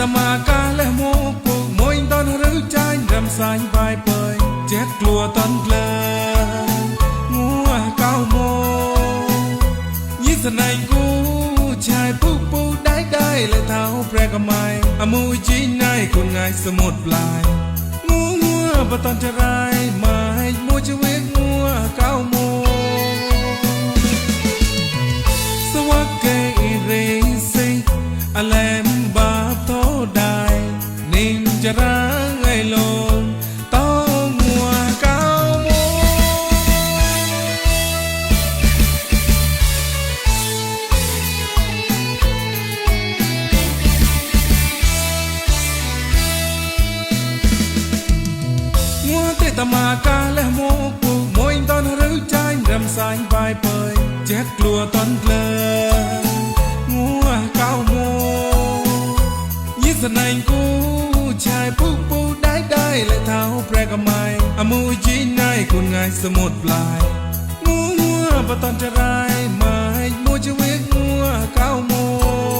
តមាកាលះមកពុកមួយតនឬចាញ់រំសាញ់បាយពើចេះក្លួតនក្លើងួកៅមកញីស្នៃគូឆាយពុកពុដៃដៃលើថៅប្រែកម៉ៃអមួយជីណៃគុនងាយសមុទ្រប្លាយងួងួបតនចរៃម៉ៃមួយជីវិតងួកៅមក តមាកាលះមកពូមួយតនឬចាញ់រំសាញ់បាយពើចិត្តក្លួតនក្លើងัวកៅមកយិសណៃគូឆាយពូពូដៃដៃលះថៅព្រះកម៉ៃអមូជីណៃគុនងាយសមុទ្រផ្លាយงัวបតនចរាយម៉ៃមួយជីវិតงัวកៅមក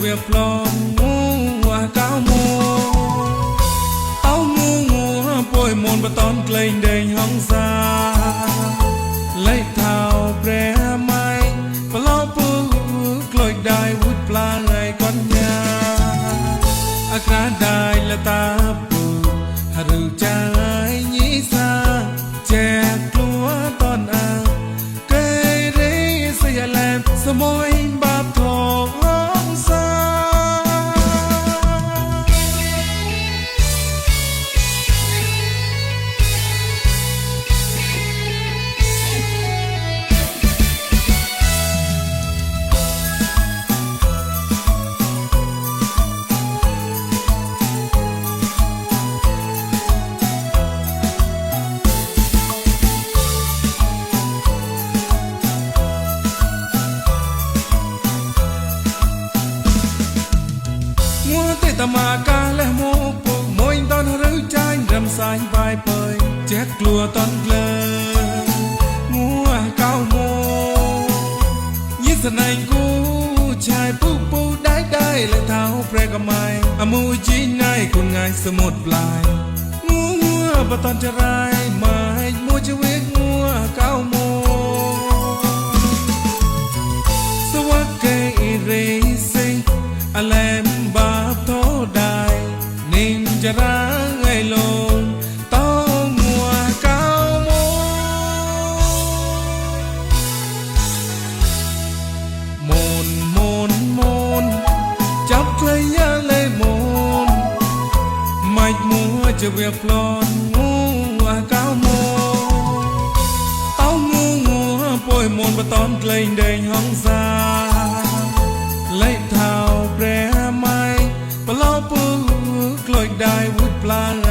we're flown មាកាលះមកពុកមួយតនឬចាញ់រំសាញ់វាយពើយចេះក្លួតនក្លើមួកៅមកយិសណៃគូឆាយពុកពូដៃដៃលះថៅព្រះកម៉ៃអមូជីណៃគុនងាយសមុទ្រប្លាយមួមួបតនចរាយម៉ៃមួយជីវិតមួកៅមក លងតមួកៅមូនមូនមូនចាប់ក្លែងយ៉ាលេមូនម៉ាច់មួជាវាផ្លន់ងូអាកៅមូតងូងូពួយមូនបតំក្លែងដេញហងសាលេថោព្រះម៉ៃប្រឡោពូក្លួយដៃវូចផ្លា